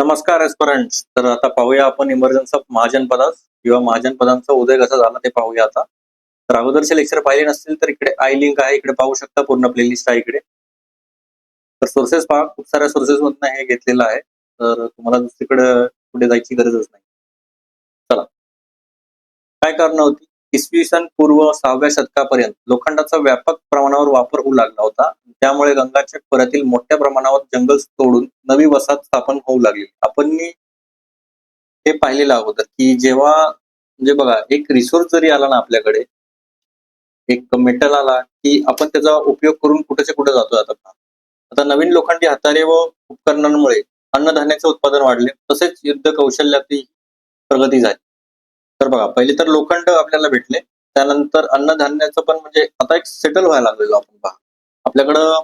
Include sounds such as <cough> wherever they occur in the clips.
नमस्कार एस्परंट्स तर आता पाहूया आपण इमर्जन्स ऑफ महाजनपदास किंवा महाजनपदांचा उदय कसा झाला ते पाहूया आता. तर अगोदरचे लेक्चर पाहिले नसतील तर इकडे आय लिंक आहे इकडे पाहू शकता पूर्ण प्लेलिस्ट आहे इकडे. तर सोर्सेस पहा खूप साऱ्या सोर्सेस मधून हे घेतलेलं आहे. तर तुम्हाला दुसरीकडे कुठे जायची गरजच नाही. चला. काय कारण होती? इसवी सन पूर्व सहाव्या शतकापर्यंत लोखंडाचा व्यापक प्रमाणावर वापर होऊ लागला होता. त्यामुळे गंगाच्या खोऱ्यातील मोठ्या प्रमाणावर जंगल तोडून नवी वसाहत स्थापन होऊ लागली. आपण हे पाहिलेलं अगोदर की जेव्हा म्हणजे बघा एक रिसोर्स जरी आला ना आपल्याकडे एक मेटल आला की आपण त्याचा उपयोग करून कुठेच्या कुठे जातो आता. आता नवीन लोखंडी हातारे व उपकरणांमुळे अन्नधान्याचे उत्पादन वाढले. तसेच युद्ध कौशल्यातही प्रगती झाली. तर बघा पहिले तर लोखंड आपल्याला भेटले. त्यानंतर अन्नधान्याचं पण म्हणजे आता एक सेटल व्हायला लागलेलो आपण पहा. आपल्याकडं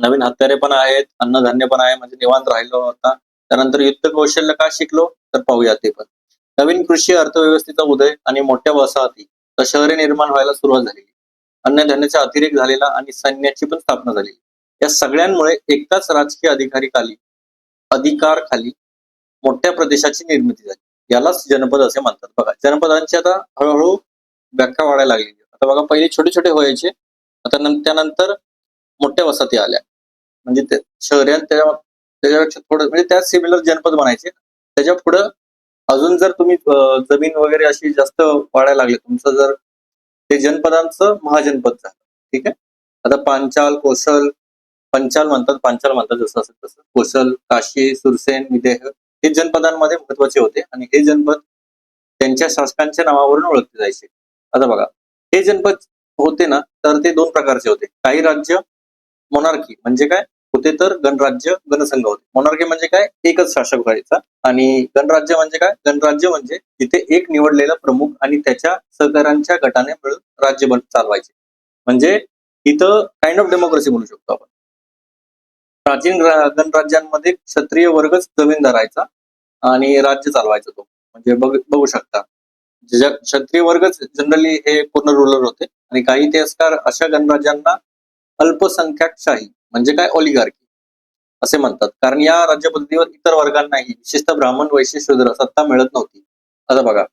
नवीन हत्यारे पण आहेत अन्नधान्य पण आहे म्हणजे निवांत राहिलो आता. त्यानंतर युद्ध कौशल्य का शिकलो? तर पाहूया ते पण. नवीन कृषी अर्थव्यवस्थेचा उदय आणि मोठ्या वसाहती तर शहरे निर्माण व्हायला सुरुवात झालेली अन्नधान्याचा अतिरेक झालेला आणि सैन्याची पण स्थापना झालेली या सगळ्यांमुळे एकटाच राजकीय अधिकारी खाली अधिकार खाली मोठ्या प्रदेशाची निर्मिती झाली. यालाच जनपद असे म्हणतात. बघा जनपदांची आता हळूहळू व्याख्या वाढायला लागली आता बघा पहिले छोटे छोटे व्हायचे आता त्यानंतर मोठ्या वसाहती आल्या. म्हणजे ते शहरे त्या त्याच्यापेक्षा थोडं म्हणजे त्याच सिमिलर जनपद बनायचे त्याच्या पुढं अजून जर तुम्ही जमीन वगैरे अशी जास्त वाढायला लागली तुमचं जर ते जनपदांचं महाजनपद झालं ठीक आहे? आता पांचाल कोसल पंचाल म्हणतात पांचाल म्हणतात जसं असेल तसं कोसल काशी सुरसेन विदेह हे जनपदांमध्ये महत्त्वाचे होते आणि हे जनपद त्यांच्या शासकांच्या नावावरून ओळखले जायचे. आता बघा हे जनपद होते ना तर ते दोन प्रकारचे होते. काही राज्य मोनार्की म्हणजे काय? होते तर गणराज्य गणसंघ होते. मोनार्की म्हणजे काय? एकच शासक व्हायचा आणि गणराज्य म्हणजे काय? गणराज्य म्हणजे जिथे एक निवडलेला प्रमुख आणि त्याच्या सहकाऱ्यांच्या गटाने मिळून राज्य बन चालवायचे. म्हणजे इथं काइंड ऑफ डेमोक्रेसी म्हणू शकतो आपण. प्राचीन गणराज्यांमध्ये क्षत्रिय वर्गच जमीन धरायचा आणि राज्य चालवायचा तो. म्हणजे बघ बघू शकता. क्षत्रिय वर्गच जनरली हे पूर्ण रुलर होते. आणि काही इतिहासकार अशा गणराज्यांना अल्पसंख्याकशाही म्हणजे काय ऑलिगार्की असे म्हणतात. कारण या राज्यपद्धतीवर इतर वर्गांनाही विशेषतः ब्राह्मण वैश्य शूद्र सत्ता मिळत नव्हती. आता बघा.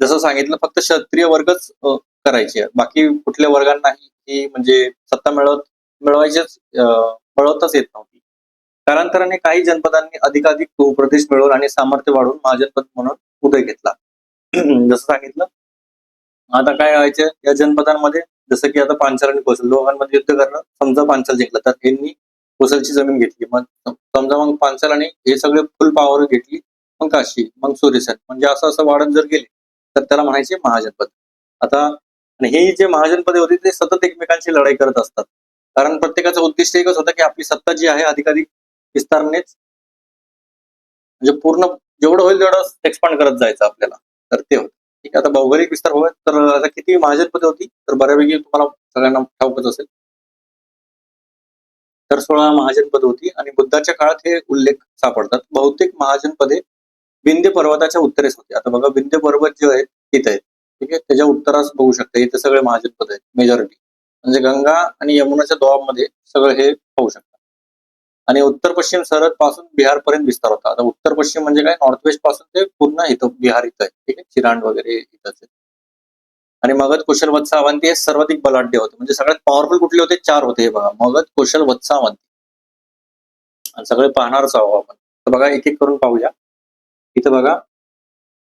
जसं सांगितलं फक्त क्षत्रिय वर्गच करायचे. बाकी कुठल्या वर्गांनाही ही म्हणजे सत्ता मिळवत मिळवायचीच अ, येत नव्हती. कालांतराने काही जनपदांनी अधिकाधिक भूप्रदेश मिळवून आणि सामर्थ्य वाढवून महाजनपद म्हणून उदय घेतला. <clears throat> जसं सांगितलं आता काय व्हायचं या जनपदांमध्ये जसं की आता पांचाल आणि कोसल दोघांमध्ये युद्ध करणं समजा पांचाल जिंकलं तर यांनी कोसलची जमीन घेतली. मग समजा मग पांचाल आणि हे सगळे फुल पावर घेतली मग काशी मग सुरेसन म्हणजे असं असं वाढत जर गेले तर त्याला म्हणायचे महाजनपद आता आणि हे जे महाजनपदे होती ते सतत एकमेकांची लढाई करत असतात. कारण प्रत्येकाचं उद्दिष्ट एकच होतं की आपली सत्ता जी आहे अधिकाधिक विस्तारनेच म्हणजे पूर्ण जेवढं होईल तेवढं एक्सपांड करत जायचं आपल्याला. तर ते होतं. ठीक आहे आता भौगोलिक विस्तार होत तर आता किती महाजनपदे होती? तर बऱ्यापैकी तुम्हाला सगळ्यांना ठाऊकच असेल. तर सोळा महाजनपद होती आणि बुद्धाच्या काळात हे उल्लेख सापडतात. बहुतेक महाजनपदे विंध्य पर्वताच्या उत्तरेस होते. आता बघा विंध्य पर्वत जे आहेत तिथे आहेत. ठीक आहे त्याच्या उत्तरास बघू शकता. इथे सगळे महाजनपद आहेत. मेजॉरिटी म्हणजे गंगा आणि यमुनाच्या दोआमध्ये सगळं हे पाहू शकतात आणि उत्तर पश्चिम सरहदपासून बिहार पर्यंत विस्तार होता. आता उत्तर पश्चिम म्हणजे काय? नॉर्थ वेस्टपासून ते पूर्ण इथं बिहार इथं आहे. ठीक आहे? चिरांड वगैरे इथंच आहे. आणि मगध कुशल वत्सावंती हे सर्वाधिक बलाढ्य होते. म्हणजे सगळ्यात पॉवरफुल कुठले होते? चार होते हे बघा. मगध कुशल वत्सावंती. आणि सगळे पाहणारच आहोत आपण. तर बघा एक एक करून पाहूया. इथं बघा.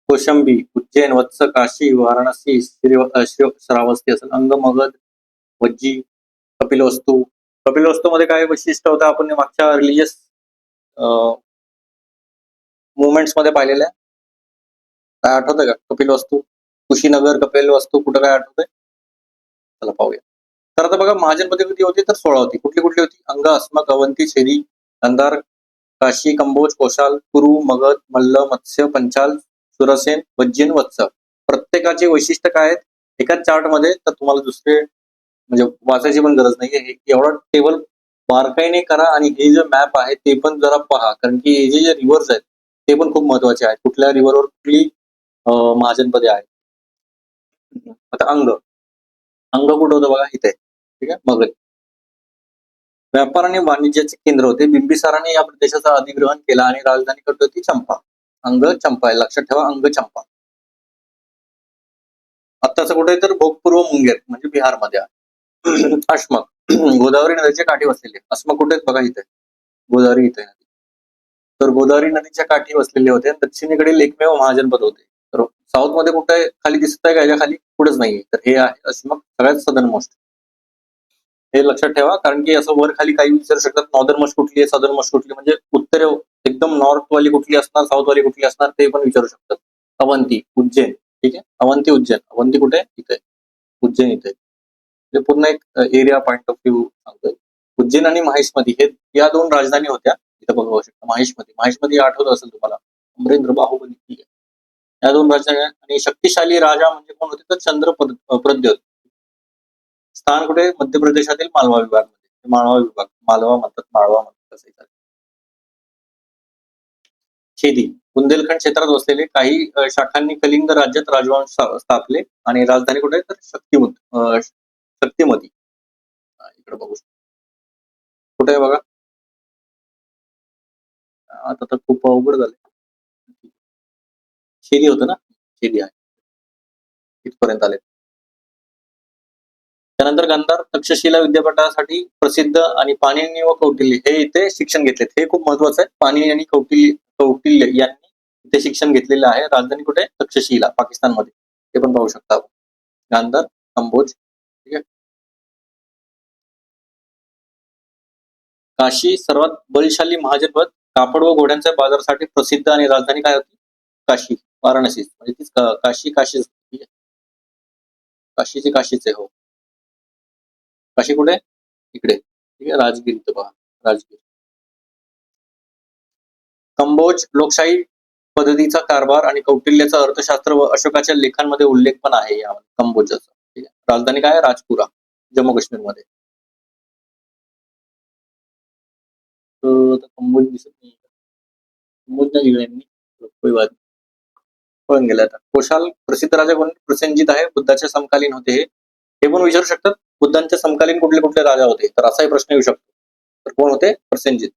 कोशंबी उज्जैन वत्स काशी वाराणसी श्री श्री- श्रावस्ती असेल अंग मगध वज्जी कपिलवस्तू. कपिलमध्ये काय वैशिष्ट्य होतं? आपण मागच्या रिलिजियस मुवमेंट्समध्ये पाहिलेल्या. काय आठवतंय का? कपिलवस्तू. कुशीनगर कपिल वस्तू कुठं काय आठवतंय? चला पाहूया. तर आता बघा महाजनपदी किती होती तर सोळा होती. कुठली कुठली होती? अंग अस्मक अवंती शेरी अंधार काशी कंबोज कोशाल कुरु मगध मल्ल मत्स्य पंचाल सुरसेन वज्जीन वत्स. प्रत्येकाचे वैशिष्ट्य काय आहेत? एकाच चार्टमध्ये तर तुम्हाला दुसरे म्हणजे वाचायची पण गरज नाहीये. हे एवढा टेबल बारकाईने करा आणि हे जे मॅप आहे ते पण जरा पहा. कारण की हे जे जे रिव्हर्स आहेत ते पण खूप महत्त्वाचे आहेत. कुठल्या रिव्हरवर कुठली महाजनपदे आहेत. आता अंग. अंग कुठं होतं बघा? इथे. ठीक आहे? मगध व्यापार आणि वाणिज्याचे केंद्र होते. बिंबिसाराने या प्रदेशाचा अधिग्रहण केला आणि राजधानी करतो होती चंपा. अंग चंपा आहे. लक्षात ठेवा अंग चंपा. आत्ताचं कुठे तर भोगपूर्व मुंगेर म्हणजे बिहारमध्ये आहे. अश्मक गोदावरी नदीच्या काठी वसलेले. अस्मक कुठे बघा इथे. गोदावरी इथे नदी तर गोदावरी नदीच्या काठी वसलेले होते. दक्षिणेकडील एकमेव महाजनपद होते. तर साऊथमध्ये कुठे खाली दिसत आहे का? याच्या खाली कुठेच नाहीये. तर हे आहे अश्मक सगळ्यात सदन मोस्ट हे लक्षात ठेवा. कारण की असं वर खाली काही विचारू शकतात. नॉर्दर्न मोस्ट कुठली आहे? सदर्न मोस्ट कुठली? म्हणजे उत्तर एकदम नॉर्थ वाली कुठली असणार? साऊथ वाली कुठली असणार? ते पण विचारू शकतात. अवंती उज्जैन. ठीक आहे? अवंती उज्जैन. अवंती कुठे? इथे. उज्जैन इथे. म्हणजे पूर्ण एक एरिया पॉईंट ऑफ व्ह्यू सांगतोय. उज्जैन आणि माहेशमध्ये हे या दोन राजधानी होत्या इथं बघू शकता माहेशमध्ये. माहेशमध्ये आठवत असेल तुम्हाला अमरेंद्र बाहुबली ठीक आहे. या दोन राजधानी आणि शक्तिशाली राजा म्हणजे कोण होते? तर चंद्र प्रद्योत. स्थान कुठे? मध्य प्रदेशातील मालवा विभागमध्ये. मालवा विभाग मालवा म्हणतात माळवा म्हणतात असंही बुंदेलखंड क्षेत्रात वसलेले काही शाखांनी कलिंग राज्यात राजवंश स्थापले आणि राजधानी कुठे? तर शक्तिमुद शक्तिमती इकडे बघू शकतो. कुठे आहे बघा? आता तर खूप अवघड झाले शेरी होतं ना? शेरी आहे. इथपर्यंत आले त्यानंतर गांधार तक्षशिला विद्यापीठासाठी प्रसिद्ध आणि पाणिनी व कौटिल्य हे इथे शिक्षण घेतलेत. हे खूप महत्वाचं आहे. पाणिनी आणि कौटिल्य कौटिल्य यांनी इथे शिक्षण घेतलेलं आहे. राजधानी कुठे? आहे? तक्षशिला पाकिस्तानमध्ये. ते पण पाहू शकता आपण. गांधार अंबोज. ठीक आहे? काशी सर्वात बलशाली महाजनपद कापड व घोड्यांच्या बाजारासाठी प्रसिद्ध आणि राजधानी काय होती? काशी वाराणसी म्हणजे तीच काशी काशी आहे काशीचे काशीचे हो. काशी कुठे? इकडे. ठीक आहे राजगीर इथं पहा. राजगीर. कंबोज लोकशाही पद्धतीचा कारभार आणि कौटिल्याचा अर्थशास्त्र व अशोकाच्या लेखांमध्ये उल्लेख पण आहे या कंबोजाचा. ठीक आहे. राजधानी काय? आहे? राजपुरा जम्मू काश्मीरमध्ये आता कंबोज दिसत नाही. कंबोज नाही लिहिलं यांनी. कोई बात पळून गेला आता. कोशाल प्रसिद्ध राजा कोण? प्रसंजित आहे. बुद्धाच्या समकालीन होते हे. हे पण विचारू शकतात? बुद्धांच्या समकालीन कुठले कुठले राजा होते? तर असाही प्रश्न येऊ शकतो. तर कोण होते? प्रसंजित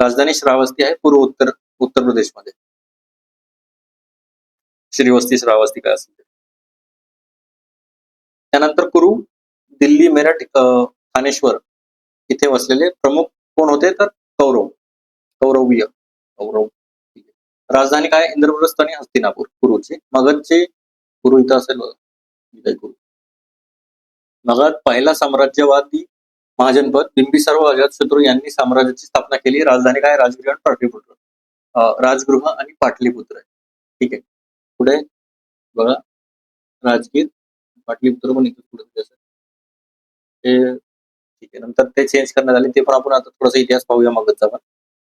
राजधानी श्रावस्ती आहे पूर्व उत्तर उत्तर प्रदेशमध्ये. श्रीवस्ती श्रावस्ती काय असेल त्यानंतर कुरु दिल्ली मेरठ थानेश्वर इथे वसलेले प्रमुख कोण होते? तर कौरव कौरवीय कौरव राजधानी काय? इंद्रप्रस्थ आणि हस्तिनापूर कुरुचे. मगधचे कुरु इथं असेल कुरु. मगध पहिला साम्राज्यवादी महाजनपद. बिंबिसार व अजातशत्रू यांनी साम्राज्याची स्थापना केली. राजधानी काय? राजगृह आणि पाटलीपुत्र. राजगृह आणि पाटलीपुत्र. आहे ठीक आहे. पुढे बघा. राजगीर पाटलीपुत्र पण इथं पुढे असेल ते ठीक आहे. नंतर ते चेंज करण्यात आले. ते पण आपण आता थोडासा इतिहास पाहूया मागत जाऊन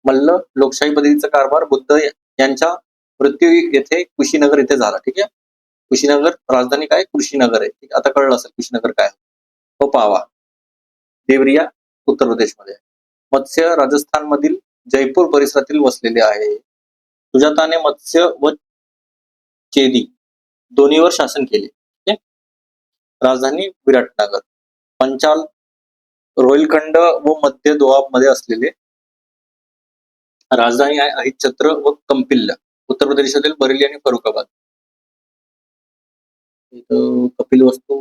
मल्ल लोकशाही पद्धतीचा कारभार बुद्ध यांच्या मृत्यू येथे कुशीनगर येथे झाला. ठीक आहे? कुशीनगर राजधानी काय? कुशीनगर आहे. ठीक आता कळलं असेल कुशीनगर काय? तो पावा. देवरिया उत्तर प्रदेशमध्ये. मत्स्य राजस्थान मधील जयपूर परिसरातील वसलेले आहे. सुजाताने मत्स्य व चेदी दोन्हीवर शासन केले. ठीक राजधानी विराटनगर. पंचाल रोहिलखंड व मध्य दोआबमध्ये असलेले राजधानी आहे अहिच्छत्र व कंपिल्ला उत्तर प्रदेशातील बरेली आणि फरुखाबाद. इथं कपिल वस्तू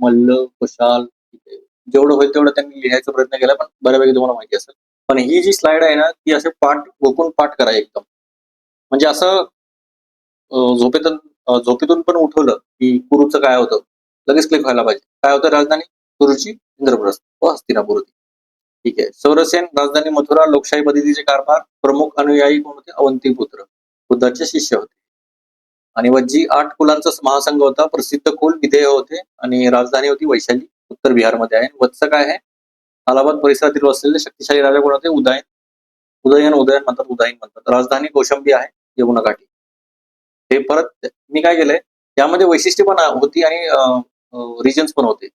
मल्ल कुशाल जेवढं होईल तेवढं त्यांनी लिहायचा प्रयत्न केला पण बऱ्यापैकी तुम्हाला माहिती असेल. पण ही जी स्लाइड आहे ना ती असे पाठ गोकून पाठ करा एकदम. म्हणजे असं अं, झोपेतून झोपेतून पण उठवलं की कुरुचं काय होतं? लगेच क्लिक व्हायला पाहिजे. काय होतं? राजधानी कुरुची इंद्रप्रस्थ व हस्तिनापूर ठीक आहे. सौरसेन राजधानी मथुरा लोकशाही पद्धतीचे कारभार प्रमुख अनुयायी कोण होते? अवंती पुत्र. बुद्धाचे शिष्य होते. आणि वज्जी आठ कुलांचा महासंघ होता. प्रसिद्ध कुल विधेय होते आणि राजधानी होती वैशाली. उत्तर बिहारमध्ये आहे. वत्स काय आहे? अलाहाबाद परिसरातील वसलेले शक्तिशाली राजा कोण होते? उदयन. उदयन उदयन म्हणतात उदयन म्हणतात. राजधानी कौशंबी आहे. यमुना काठी हे परत मी काय केलंय? यामध्ये वैशिष्ट्य पण होती आणि रिजन्स पण होते.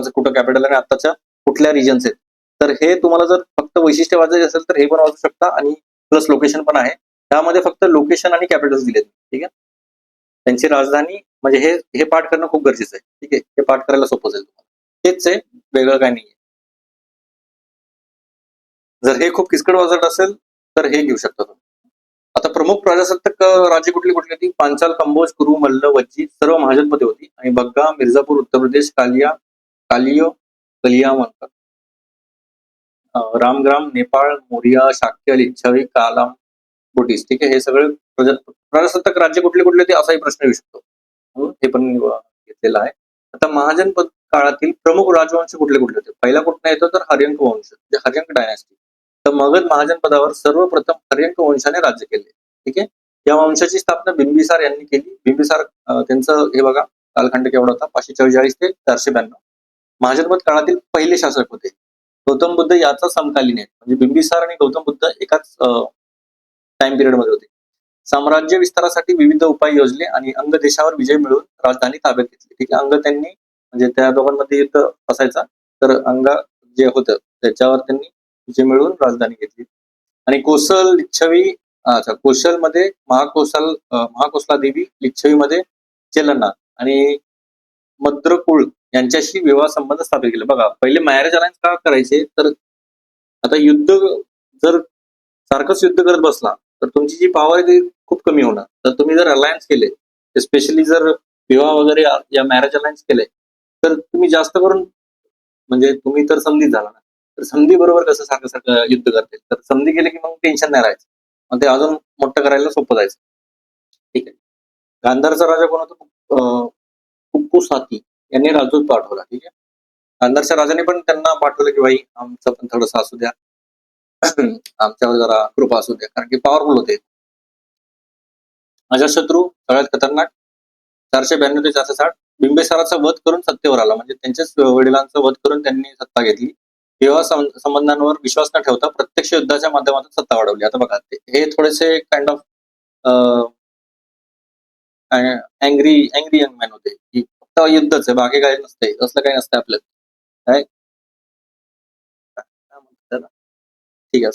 की कुठं कॅपिटल आणि आताच्या कुठल्या रिजन्स आहेत. तर हे तुम्हाला जर फक्त वैशिष्ट्य वाचायचे असेल तर हे पण वाचू शकता आणि प्लस लोकेशन पण आहे. त्यामध्ये फक्त लोकेशन आणि कॅपिटल्स दिलेत. ठीक आहे? त्यांची राजधानी म्हणजे हे हे पाठ करणं खूप गरजेचं आहे. ठीक आहे? हे पाठ करायला सोपं जाईल तुम्हाला. तेच आहे. वेगळं काय नाही जर हे खूप किचकट वाजट असेल तर हे घेऊ शकता तुम्ही. आता प्रमुख प्रजासत्ताक राज्य कुठली कुठली होती? पांचाल कंबोज कुरु मल्ल वज्जी सर्व महाजनपदे होती. आणि बग्गा मिर्झापूर उत्तर प्रदेश कालिया कालियो कलिया म्हणतात. अं, रामग्राम नेपाळ मोरिया शाक्य लिच्छवी कालाम बुटीस ठीक आहे? हे सगळे प्रजासत्ताक राज्य कुठले कुठले ते असाही प्रश्न येऊ शकतो. हो, म्हणून हे पण घेतलेलं आहे. आता महाजनपद काळातील प्रमुख राजवंश कुठले कुठले होते? पहिला कुठला येतो? तर हरियंक वंश म्हणजे हरियंक डायनास्टी तर मगध महाजनपदावर सर्वप्रथम हरियंक वंशाने राज्य केले. ठीक आहे? या वंशाची स्थापना बिंबिसार यांनी केली. बिंबिसार त्यांचं हे बघा कालखंड केवढा होता? पाचशे चव्वेचाळीस ते चारशे ब्याण्णव. महाजनपद काळातील पहिले शासक होते. गौतम बुद्ध याचा समकालीन आहे. म्हणजे बिंबिसार आणि गौतम बुद्ध एकाच टाइम पिरियडमध्ये होते. साम्राज्य विस्तारासाठी विविध उपाय योजले आणि अंग देशावर विजय मिळवून राजधानी ताब्यात घेतली. ठीक आहे अंग त्यांनी म्हणजे त्या दोघांमध्ये युद्ध असायचा. तर अंग जे होतं त्याच्यावर त्यांनी विजय मिळवून राजधानी घेतली. आणि कोसल लिच्छवी अच्छा कोशलमध्ये महाकोसल महाकोसला देवी लिच्छवीमध्ये चेलना आणि मद्रकुळ यांच्याशी विवाह संबंध स्थापित केले. बघा पहिले मॅरेज अलायन्स का करायचे? तर आता युद्ध जर सारखंच युद्ध करत बसला तर तुमची जी पॉवर आहे ती खूप कमी होणार. तर तुम्ही जर अलायन्स केले स्पेशली जर विवाह वगैरे या- मॅरेज अलायन्स केले तर तुम्ही जास्त करून म्हणजे तुम्ही तर संधी झाला ना. तर संधी बरोबर कसं सारखं सारखं युद्ध करते? तर संधी गेले की मग टेन्शन नाही राहायचं. मग ते अजून मोठं करायला सोपं जायचं. ठीक आहे. गांधारचा राजा कोण होता? अं, साती यांनी राजदूत पाठवला ठीक आहे? गांधारच्या राजाने पण त्यांना पाठवलं की भाई आमचं पण थोडंसं असू द्या. <clears throat> आमच्यावर जरा कृपा असू द्या कारण की पॉवरफुल होते. अजाशत्रू सगळ्यात खतरनाक चारशे ब्याण्णव ते चारशे साठ बिंबेसराचा वध करून सत्तेवर आला. म्हणजे त्यांच्याच वडिलांचा वध करून त्यांनी सत्ता घेतली. विवाह संबंधांवर विश्वास न ठेवता प्रत्यक्ष युद्धाच्या माध्यमातून सत्ता वाढवली. आता बघा ते हे थोडेसे kind of angry angry young man होते की फक्त युद्धच आहे बाकी काही नसते असलं काही नसतं आपलं काय? ठीक आहे.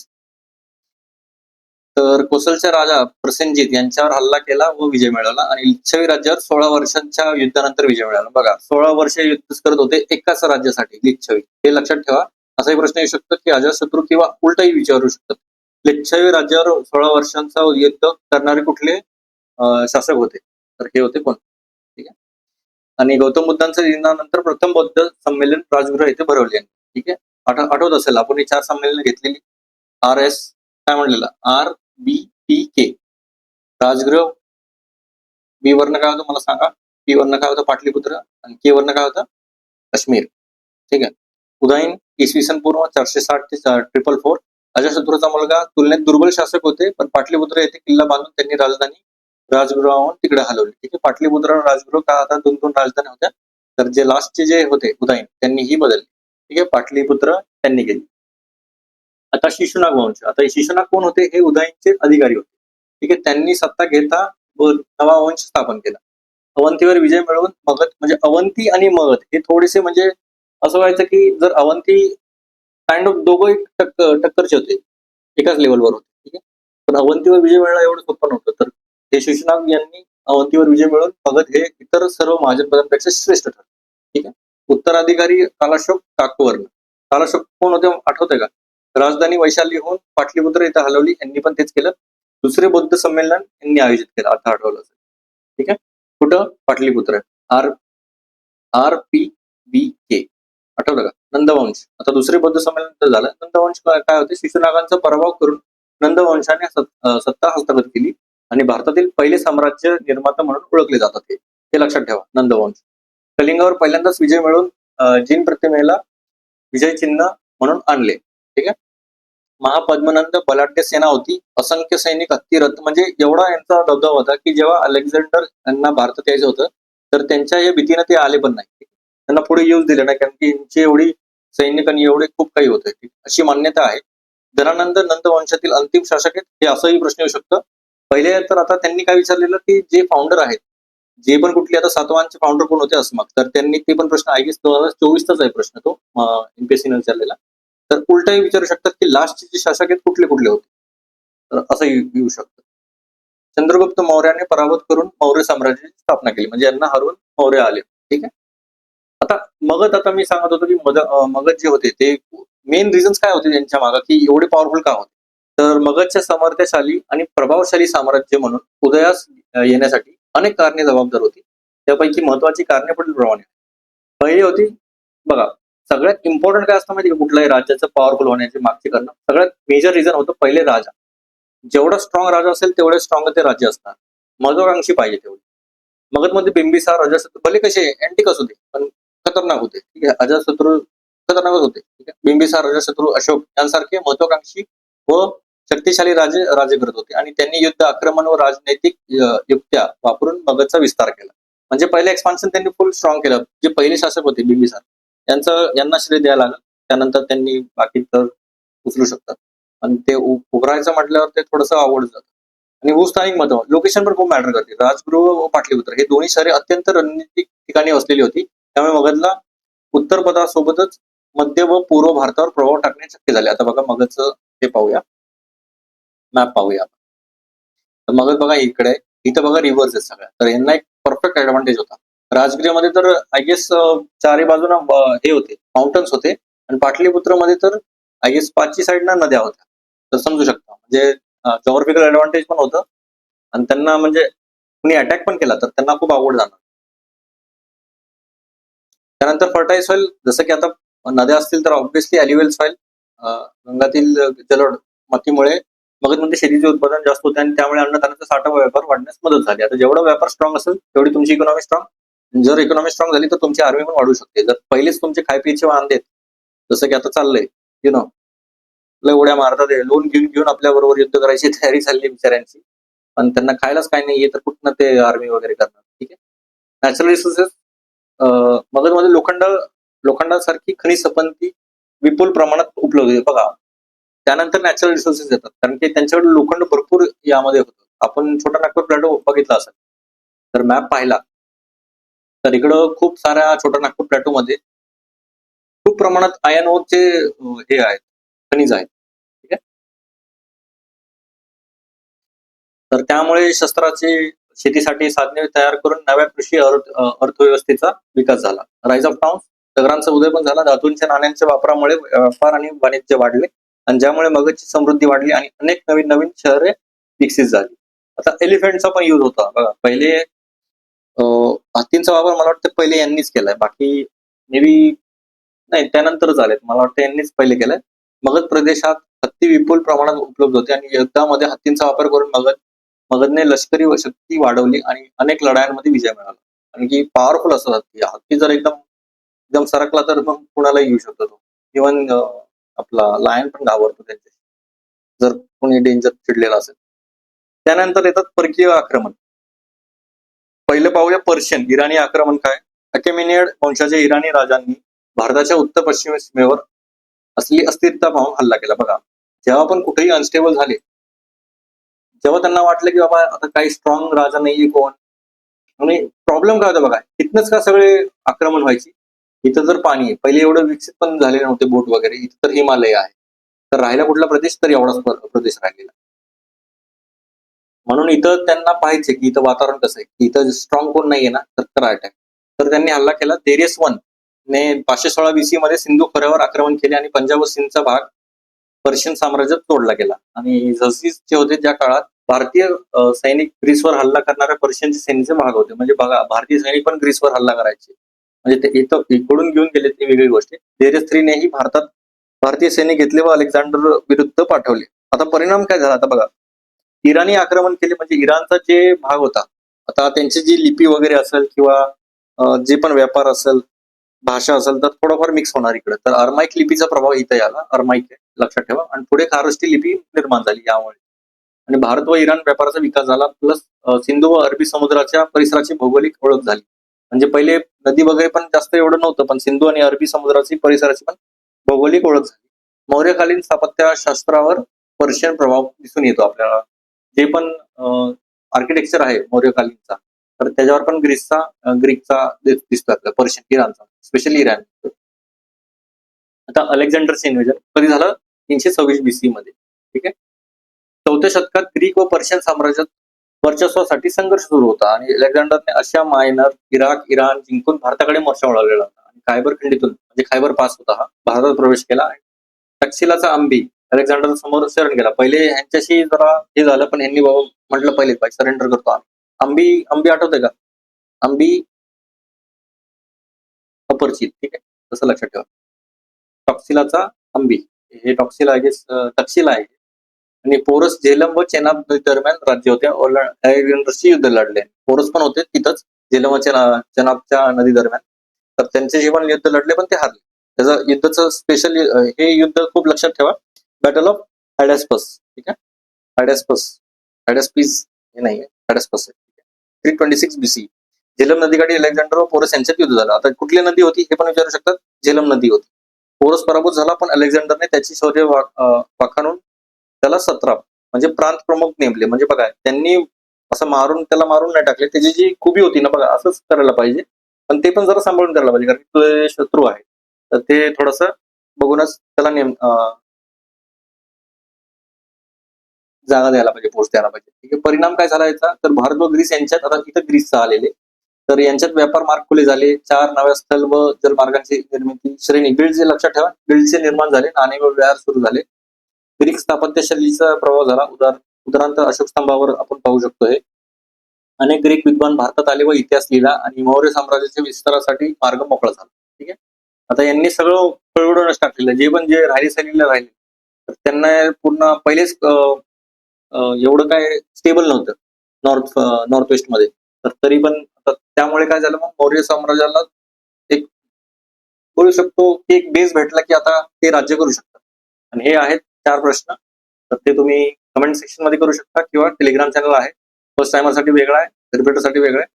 तर कोसलचे राजा प्रसेनजीत यांच्यावर हल्ला केला व विजय मिळवला आणि लिच्छवी राज्यावर सोळा वर्षांच्या युद्धानंतर विजय मिळाला बघा सोळा वर्ष युद्ध करत होते एकाच राज्यासाठी लिच्छवी. हे लक्षात ठेवा. असाही प्रश्न येऊ शकतो की अजाशत्रू किंवा उलटही विचारू शकतात. लिच्छवी राज्यावर सोळा वर्षांचा युद्ध करणारे कुठले शासक होते? तर हे होते कोण? आणि गौतम बुद्धांच्या निधनानंतर प्रथम बौद्ध संमेलन राजगृह येथे भरवले. ठीक आहे? आठ आठवत असेल आपण ही चार संमेलन घेतलेली. आर एस काय म्हणलेलं? R B P K Rajgriha B वर्ण काय होतं? मला सांगा. पी वर्ण काय होतं? पाटलीपुत्र. आणि के वर्ण काय होतं? काश्मीर. ठीक आहे? उदाईन इसवी सन पूर्व चारशे साठ ते ट्रिपल फोर अजाशत्रूचा मुलगा. तुलनेत दुर्बल शासक होते पण पाटलीपुत्र येथे किल्ला बांधून त्यांनी राजधानी राजगृहावरून तिकडे हलवली. ठीक आहे? पाटलीपुत्र राजगुरू का आता दोन दोन राजधानी होत्या? तर जे लास्टचे जे होते उदाईन त्यांनी ही बदलली. ठीक आहे? पाटलीपुत्र त्यांनी केली. आता शिशुनाग वंश आता शिशुनाग कोण होते? हे उदयनचे अधिकारी होते. ठीक आहे? त्यांनी सत्ता घेता नवा वंश स्थापन केला. अवंतीवर विजय मिळवून मगध म्हणजे अवंती आणि मगध हे थोडेसे म्हणजे असं व्हायचं की जर अवंती काइंड ऑफ दोघं एक टक्करचे होते. एकाच लेवलवर होते. ठीक आहे? पण अवंतीवर विजय मिळणं एवढं सोपं नव्हतं. तर हे शिशुनाग यांनी अवंतीवर विजय मिळवून भगत हे इतर सर्व महाजनपदांपेक्षा श्रेष्ठ ठरले. ठीक आहे? उत्तराधिकारी कालाशोक काकवर्ण. कालाशोक कोण होते आठवते का? राजधानी वैशालीहून पाटलीपुत्र इथं हलवली यांनी पण तेच केलं. दुसरे बौद्ध संमेलन यांनी आयोजित केलं आता आठवलं असेल. ठीक आहे? कुठं? Pataliputra. R R P B K. आठवलं का? नंदवंश. आता दुसरे बौद्ध संमेलन झालं. नंदवंश काय होते? शिशुनागांचा पराभव करून नंदवंशाने सत्ता हस्तगत केली. आणि भारतातील पहिले साम्राज्य निर्माता म्हणून ओळखले जातात ते हे लक्षात ठेवा नंदवंश. कलिंगावर पहिल्यांदाच विजय मिळून जिन प्रतिमेला विजय चिन्ह म्हणून आणले. ठीक आहे? महापद्मनंद बलाढ्य सेना होती. असंख्य सैनिक हत्ती रथ म्हणजे एवढा यांचा दबदबा होता की जेव्हा अलेक्झांडर यांना भारतात यायचं होतं तर त्यांच्या या भीतीनं ते आले पण नाही. त्यांना पुढे येऊच दिले नाही कारण की यांची एवढी सैनिक आणि एवढे खूप काही होते. अशी मान्यता आहे. धनानंद नंदवंशातील अंतिम शासक आहेत हे असंही प्रश्न येऊ शकतं. पहिले तर आता त्यांनी काय विचारलेलं की जे फाउंडर आहेत जे पण कुठले आता सातवांचे फाउंडर कोण होते असं मग तर त्यांनी ते पण प्रश्न आय दोन हजार चोवीसचाच आहे प्रश्न तो एमपीएससीने विचारलेला. तर उलटही विचारू शकतात की लास्टचे जे शासक आहेत कुठले कुठले होते? तर असं येऊ शकतं. चंद्रगुप्त मौर्याने पराभूत करून मौर्य साम्राज्याची स्थापना केली म्हणजे यांना हरवून मौर्य आले. ठीक आहे? आता मगध आता मी सांगत होतो की मग मगध जे होते ते मेन रिझन्स काय होते त्यांच्या मागे की एवढे पॉवरफुल का होते? तर मगधच्या समर्थशाली आणि प्रभावशाली साम्राज्य म्हणून उदयास येण्यासाठी अनेक कारणे जबाबदार होती. त्यापैकी महत्वाची कारणे पुढील प्रमाणे पहिली होती बघा सगळ्यात इम्पॉर्टंट काय असतं माहिती का? कुठल्याही राज्याचं पॉवरफुल होण्याचे मागचे करणं. सगळ्यात मेजर रिझन होतं पहिले राजा. जेवढा स्ट्रॉंग राजा असेल तेवढे स्ट्रॉंग ते राज्य असणार महत्वाकांक्षी पाहिजे तेवढे. मगधमध्ये बिंबिसार अजाशत्रू भले कसे अँटिक असू दे पण खतरनाक होते. ठीक आहे अजाशत्रू खतरनाकच होते. ठीक आहे बिंबिसार अजाशत्रू अशोक यांसारखे महत्वाकांक्षी व शक्तिशाली राजे राजे करत होते. आणि त्यांनी युद्ध आक्रमण व राजनैतिक युक्त्या वापरून मगधचा विस्तार केला. म्हणजे पहिले एक्सपान्शन त्यांनी फुल स्ट्रॉंग केलं. जे पहिले शासक होते बिंबिसार. यांचं यांना श्रेय द्यायला लागलं. त्यानंतर त्यांनी बाकी तर उचलू शकतात. आणि ते उभरायचं म्हटल्यावर ते थोडंसं आवड जातं. आणि भूस्थानिक मत लोकेशन पण खूप मॅटर करते. राजगृह व पाटलीपुत्र. हे दोन्ही शहरे अत्यंत रणनीतिक ठिकाणी वसलेली होती. त्यामुळे मगधला उत्तर पदासोबतच मध्य व पूर्व भारतावर प्रभाव टाकणे शक्य झाले. आता बघा मगधचं हे पाहूया. मॅप पाहूया. तर मग बघा इकडे इथं बघा रिव्हर्स आहे सगळ्या तर यांना एक परफेक्ट ऍडव्हान्टेज होता. राजगिरीमध्ये तर आय गेस चारही बाजूला हे होते माउंटन्स होते. आणि पाटलीपुत्रमध्ये तर आय गेस पाचची साईडना नद्या होत्या. तर समजू शकता. म्हणजे जॉग्राफिकल ऍडव्हान्टेज पण होतं. आणि त्यांना म्हणजे कुणी अटॅक पण केला तर त्यांना खूप आवड जाणार. त्यानंतर फर्टाईल सॉइल जसं की आता नद्या असतील तर ऑब्व्हियसली अलिवेल सॉइल गंगातील जलड मातीमुळे मगधमध्ये म्हणजे शेतीचे उत्पादन जास्त होते आणि त्यामुळे अन्नधान्याचा साठा व्यापार वाढण्यास मदत झाली. आता जेवढा व्यापार स्ट्रॉंग असेल तेवढी तुमची इकॉनॉमी स्ट्रॉंग जर इकॉनॉमी स्ट्रॉंग झाली तर तुमची आर्मी पण वाढू शकते. जर पहिलेच तुमचे खाय पियचे वाहन देत जसं की आता चाललंय यु नो लय उड्या मारतात लोन घेऊन घेऊन आपल्या बरोबर युद्ध करायची तयारी चालली बिचाऱ्यांची. पण त्यांना खायलाच काही नाहीये तर कुठनं ते आर्मी वगैरे करणार? ठीक आहे? नॅचरल रिसोर्सेस मगधमध्ये लोखंड लोखंडासारखी खनिज संपत्ती विपुल प्रमाणात उपलब्ध आहे. बघा त्यानंतर नॅचरल रिसोर्सेस येतात. कारण की त्यांच्याकडे लोखंड भरपूर यामध्ये होतं. आपण छोटा नागपूर प्लॅटो बघितला असेल. तर मॅप पाहिला. तर इकडं खूप साऱ्या छोटा नागपूर प्लॅटो मध्ये खूप प्रमाणात आयन ओचे हे आहेत. खनिज आहेत. ठीक आहे? तर त्यामुळे शस्त्राची शेतीसाठी साधने तयार करून नव्या कृषी अर्थव्यवस्थेचा विकास झाला. राईज ऑफ टाउन्स नगरांचा उदय पण झाला. धातूंच्या नाण्यांच्या वापरामुळे व्यापार आणि वाणिज्य वाढले. आणि ज्यामुळे मगजची समृद्धी वाढली आणि अनेक नवीन नवीन शहरे विकसित झाली. आता एलिफंटचा पण यूज होता. बघा पहिले हत्तींचा वापर मला वाटतं पहिले यांनीच केलाय. बाकी मे बी नाही त्यानंतर झालेत. मला वाटतं यांनीच पहिले केलंय. मगध प्रदेशात हत्ती विपुल प्रमाणात उपलब्ध होते आणि युद्धामध्ये हत्तींचा वापर करून मगध मगधने लष्करी व शक्ती वाढवली आणि अनेक लढायांमध्ये विजय मिळाला आणि की पॉवरफुल असतात. हत्ती हत्ती जर एकदम एकदम सरकला तर मग कुणाला येऊ शकतो तो. इव्हन आपला लायन पण घाबरतो त्यांच्याशी. जर कोणी डेंजर चिडलेला असेल. त्यानंतर येतात परकीय आक्रमण. पहिलं पाहूया पर्शियन इराणी आक्रमण काय? अकेमिनियड वंशाच्या इराणी राजांनी भारताच्या उत्तर पश्चिम सीमेवर असली अस्थिरता पाहून हल्ला केला. बघा जेव्हा पण कुठेही अनस्टेबल झाले जेव्हा त्यांना वाटलं की बाबा आता काही स्ट्रॉंग राजा नाहीये कोण? आणि प्रॉब्लेम काय होता बघा इथनच का सगळे आक्रमण व्हायची? इथं जर पाणी आहे पहिले एवढं विकसित पण झाले नव्हते बोट वगैरे इथं तर हिमालय आहे. तर राहिला कुठला प्रदेश तर एवढाच प्रदेश राहिलेला. म्हणून इथं त्यांना पाहायचे की इथं वातावरण कसं आहे इथं स्ट्रॉंग कोण नाहीये ना तर करा अटॅक तर त्यांनी हल्ला केला तेरेस वन ने पाचशे सोळा बीसी मध्ये सिंधू खोऱ्यावर आक्रमण केले आणि पंजाब व सिंधचा भाग पर्शियन साम्राज्यात तोडला गेला. आणि झसीस जे होते ज्या काळात भारतीय सैनिक ग्रीसवर हल्ला करणाऱ्या पर्शियनचे सेनेचे भाग होते. म्हणजे बघा भारतीय सैनिक पण ग्रीसवर हल्ला करायचे. म्हणजे ते इथं इकडून घेऊन गेले ती वेगळी गोष्ट. धैर्यस्त्रीनेही भारतात भारतीय सैन्य घेतले व अलेक्झांडर विरुद्ध पाठवले. आता परिणाम काय झाला? आता बघा. इराणी आक्रमण केले म्हणजे इराणचा जे भाग होता आता त्यांची जी लिपी वगैरे असेल किंवा जे पण व्यापार असेल भाषा असेल तर थोडंफार मिक्स होणार इकडे. तर अर्माईक लिपीचा प्रभाव इथे आला. अर्माईक आहे, लक्षात ठेवा. आणि पुढे खारष्टी लिपी निर्माण झाली यामुळे. आणि भारत व इराण व्यापाराचा विकास झाला. प्लस सिंधू व अरबी समुद्राच्या परिसराची भौगोलिक ओळख झाली. म्हणजे पहिले नदी वगैरे पण जास्त एवढं नव्हतं पण सिंधू आणि अरबी समुद्राची परिसराची पण भौगोलिक ओळख झाली. मौर्यकालीन स्थापत्यशास्त्रावर पर्शियन प्रभाव दिसून येतो आपल्याला. जे पण आर्किटेक्चर आहे मौर्यकालीनचा तर त्याच्यावर पण ग्रीसचा ग्रीकचा दिसतो आपल्याला पर्शियन इराणचा स्पेशली इराण. आता अलेक्झांडरचे इन्व्हेजन कधी झालं? तीनशे सव्वीस बी सी मध्ये. ठीक आहे? चौथ्या शतकात ग्रीक व पर्शियन साम्राज्यात वर्चस्वासाठी संघर्ष सुरू होता आणि अलेक्झांडरने अशा मायनर इराक इराण जिंकून भारताकडे मोर्चा वळवलेला होता. आणि खायबर खंडीतून म्हणजे खायबर पास होता हा भारतात प्रवेश केला तक्षशिलाचा अंबी अलेक्झांडर समोर शरण गेला. पहिले यांच्याशी जरा हे झालं पण यांनी बाबा म्हटलं पहिले सरेंडर करतो आम्ही. अंबी अंबी आठवते का? अंबी अपरचित ठीक आहे? तसं लक्षात ठेवा. टॉक्सिलाचा अंबी हे टॉक्सिला आहे तक्षशिला आहे. आणि पोरस झेलम व चेनाब दरम्यान राज्य होत्या. युद्ध लढले. पोरस पण होते तिथंच झेलम व चेना- चेनाबच्या नदी दरम्यान. तर त्यांच्याशी पण युद्ध लढले पण ते हारले. त्याचं युद्धाचं स्पेशल हे युद्ध खूप लक्षात ठेवा. बॅटल ऑफ हॅडॅस्पस ठीक आहे? हॅडॅस्पस हॅडॅस्पीस हे नाही हॅडॅस्पस आहे. Three twenty six BC Jhelum नदीकाठी अलेक्झांडर व पोरस यांच्यात युद्ध झालं. आता कुठली नदी होती हे पण विचारू शकतात. झेलम नदी होती. पोरस पराभूत झाला पण अलेक्झांडरने त्याची शौर्य वा- वाखाणून त्याला सतरा. म्हणजे प्रांत प्रमुख नेमले. म्हणजे बघा त्यांनी असं मारून त्याला मारून नाही टाकले. त्याची जी खुबी होती ना बघा असंच करायला पाहिजे. पण ते पण जरा सांभाळून करायला पाहिजे कारण की तो शत्रू आहे. तर ते थोडस बघूनच त्याला नेम जागा द्यायला पाहिजे पोस्ट द्यायला पाहिजे. ठीक आहे? परिणाम काय झाला याचा? तर भारत व ग्रीस यांच्यात आता इथं ग्रीसचा आलेले. तर यांच्यात व्यापार मार्ग खुले झाले. चार नव्या स्थल व जलमार्गांची निर्मिती श्रेणी. बिल्डचे लक्षात ठेवा. बिल्डचे निर्माण झाले. नाणे व व्यवहार सुरू झाले. ग्रीक स्थापत्यशैलीचा प्रभाव झाला. उदार उदाहरणार्थ अशोक स्तंभावर आपण पाहू शकतो हे अनेक ग्रीक विद्वान भारतात आले व इतिहास लिहिला आणि मौर्य साम्राज्याच्या विस्तारासाठी मार्ग मोकळा झाला. ठीक आहे? आता यांनी सगळं कळवडूनच टाकलेलं जे पण जे राहिले सैलीला राहिले. तर त्यांना पूर्ण पहिलेच एवढं काय स्टेबल नव्हतं. नॉर्थ नॉर्थ वेस्टमध्ये. तर तरी पण त्यामुळे काय झालं मग? मौर्य साम्राज्याला एक बोलू शकतो की एक बेस भेटला की आता ते राज्य करू शकतात. आणि हे आहेत चार प्रश्न. तर ते तुम्ही कमेंट सेक्शनमध्ये करू शकता किंवा टेलिग्राम चॅनल आहे. फर्स्ट टायमरसाठी वेगळा आहे रिपीटरसाठी वेगळा आहे.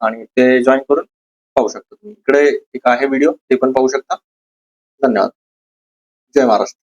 आणि ते जॉईन करून पाहू शकता. तुम्ही इकडे एक आहे व्हिडिओ ते पण पाहू शकता. धन्यवाद. जय महाराष्ट्र.